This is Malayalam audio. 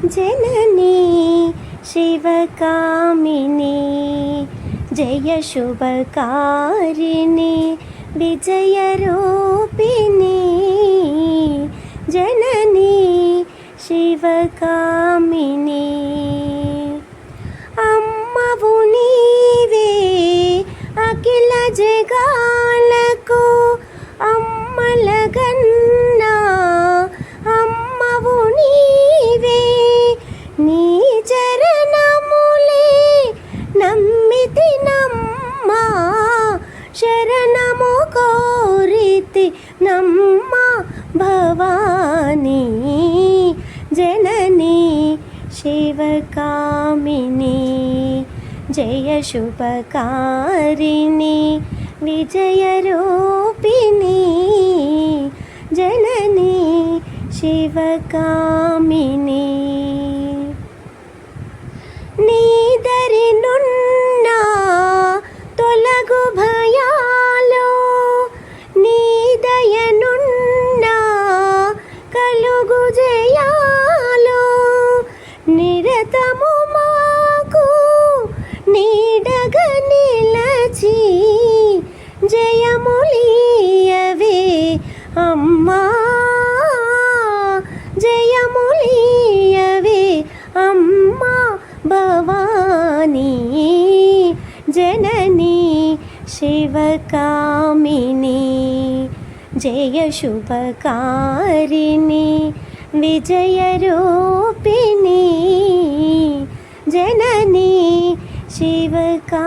ജനനീ ശിവകാമിനി ജയ ശുഭകാരിണി വിജയരൂപിണി ജനനീ ശിവകാമിനി അമ്മവു നീവേ അഖില ജഗാ ഭവതി നമ്മ ഭവാനി ജനനി ശിവകാമിനി ജയ ശുഭകാരിണി വിജയരൂപിണി ജനനി ശിവകാമിനി. ഭവാനി ജനനി ശിവകാമിനി ജയ ശുഭകാരിണി വിജയരൂപിണി ജനനി ശിവകാ